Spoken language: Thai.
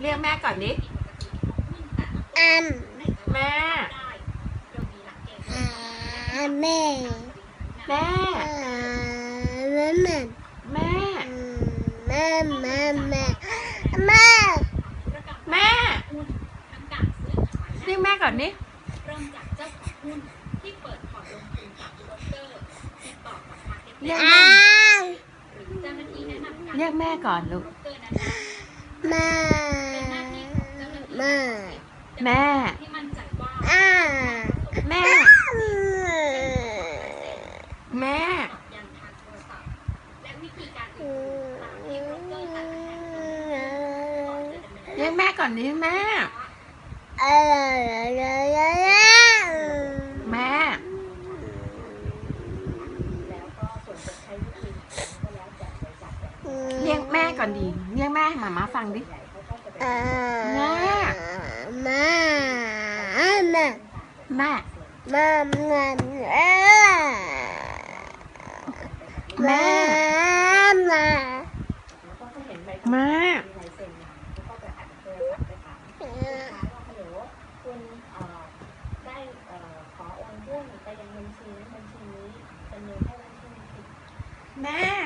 เรียกแม่ก่อนดิอัมแม่ หาแม่แม่ หาแม่แม่แม่ แม่แม่แม่แม่แม่เรียกแม่ก่อนดิเริ่มจากเจ้าของหุ้นที่เปิดพอร์ตลงทุนกับโบรกเกอร์ติดต่อกับมาร์เก็ตเรียกอ้าแม่วหรือเจ้าหน้าที่แนะนำการเรียกแม่ก่อนลูกโบรกเกอร์นะคะแม่ แม่ที่มั่นใจว่าอ้าแม่ แม่ตอบยังทางโทรศัพท์และวิธีการอื่นๆตามที่โบรกเกอร์จัดให้ก่อนจะดำเนินเรียกแม่ก่อนดิแม่อะไรอะไรอะไรแม่ เรียกแม่ก่อนดิเรียกแม่ให้หมามาฟังดิอ่าแม่ แม่แม่แม่แม่แม่แม่แม่